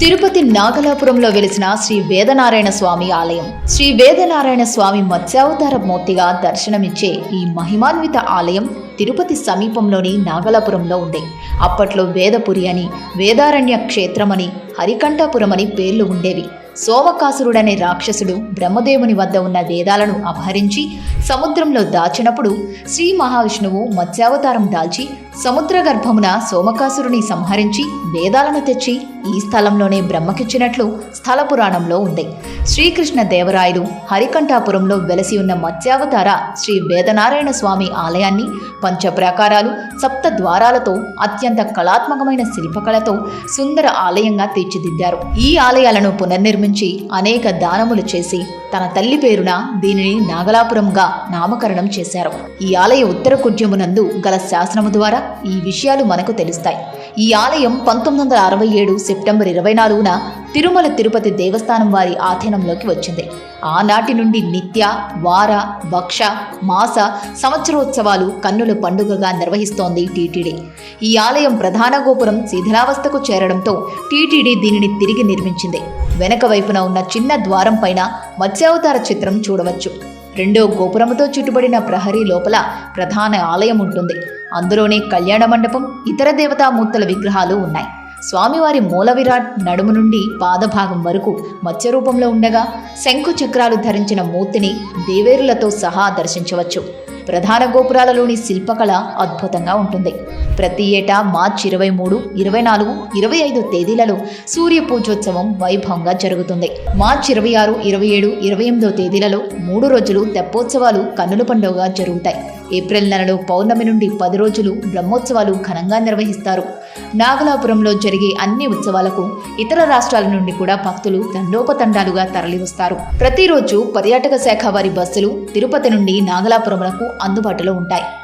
తిరుపతి నాగలాపురంలో వెలిసిన శ్రీ వేదనారాయణ స్వామి ఆలయం. శ్రీ వేదనారాయణ స్వామి మత్స్యావతార మూర్తిగా దర్శనమిచ్చే ఈ మహిమాన్విత ఆలయం తిరుపతి సమీపంలోని నాగలాపురంలో ఉంది. అప్పట్లో వేదపురి అని వేదారణ్య క్షేత్రమని హరికంఠాపురం అని పేర్లు ఉండేవి. సోమకాసురుడనే రాక్షసుడు బ్రహ్మదేవుని వద్ద ఉన్న వేదాలను అపహరించి సముద్రంలో దాచినప్పుడు శ్రీ మహావిష్ణువు మత్స్యావతారం దాల్చి సముద్ర గర్భమున సోమకాసురుని సంహరించి వేదాలను తెచ్చి ఈ స్థలంలోనే బ్రహ్మకిచ్చినట్లు స్థల పురాణంలో ఉంది. శ్రీకృష్ణ దేవరాయలు హరికంఠాపురంలో వెలసి ఉన్న మత్స్యావతార శ్రీ వేదనారాయణ స్వామి ఆలయాన్ని పంచప్రాకారాలు సప్త ద్వారాలతో అత్యంత కళాత్మకమైన శిల్పకళతో సుందర ఆలయంగా తీర్చిదిద్దారు. ఈ ఆలయాలను పునర్నిర్మించి అనేక దానములు చేసి తన తల్లి పేరున దీనిని నాగలాపురంగా నామకరణం చేశారు. ఈ ఆలయ ఉత్తర కుడ్యమునందు గల శాసనము ద్వారా ఈ విషయాలు మనకు తెలుస్తాయి. ఈ ఆలయం పంతొమ్మిది వందల అరవై ఏడు సెప్టెంబర్ ఇరవై నాలుగున తిరుమల తిరుపతి దేవస్థానం వారి ఆధీనంలోకి వచ్చింది. ఆనాటి నుండి నిత్య వార భక్ష మాస సంవత్సరోత్సవాలు కన్నుల పండుగగా నిర్వహిస్తోంది టీటీడీ. ఈ ఆలయం ప్రధాన గోపురం శిథిలావస్థకు చేరడంతో టీటీడీ దీనిని తిరిగి నిర్మించింది. వెనక వైపున ఉన్న చిన్న ద్వారం పైన మత్స్యావతార చిత్రం చూడవచ్చు. రెండో గోపురముతో చుట్టుబడిన ప్రహరీ లోపల ప్రధాన ఆలయం ఉంటుంది. అందులోనే కళ్యాణ మండపం ఇతర దేవతామూర్తుల విగ్రహాలు ఉన్నాయి. స్వామివారి మూల విరాట్ నడుము నుండి పాదభాగం వరకు మత్స్య రూపంలో ఉండగా శంకు చక్రాలు ధరించిన మూర్తిని దేవేరులతో సహా దర్శించవచ్చు. ప్రధాన గోపురాలలోని శిల్పకళ అద్భుతంగా ఉంటుంది. ప్రతి ఏటా మార్చి ఇరవై మూడు ఇరవై నాలుగు ఇరవై ఐదు తేదీలలో సూర్య పూజోత్సవం వైభవంగా జరుగుతుంది. మార్చి ఇరవై ఆరు ఇరవై ఏడు ఇరవై ఎనిమిదో తేదీలలో మూడు రోజులు తెప్పోత్సవాలు కన్నుల పండుగగా జరుగుతాయి. ఏప్రిల్ నెలలో పౌర్ణమి నుండి పది రోజులు బ్రహ్మోత్సవాలు ఘనంగా నిర్వహిస్తారు. నాగలాపురంలో జరిగే అన్ని ఉత్సవాలకు ఇతర రాష్ట్రాల నుండి కూడా భక్తులు తండోపతండాలుగా తరలివస్తారు. ప్రతిరోజు పర్యాటక శాఖ వారి బస్సులు తిరుపతి నుండి నాగలాపురములకు అందుబాటులో ఉంటాయి.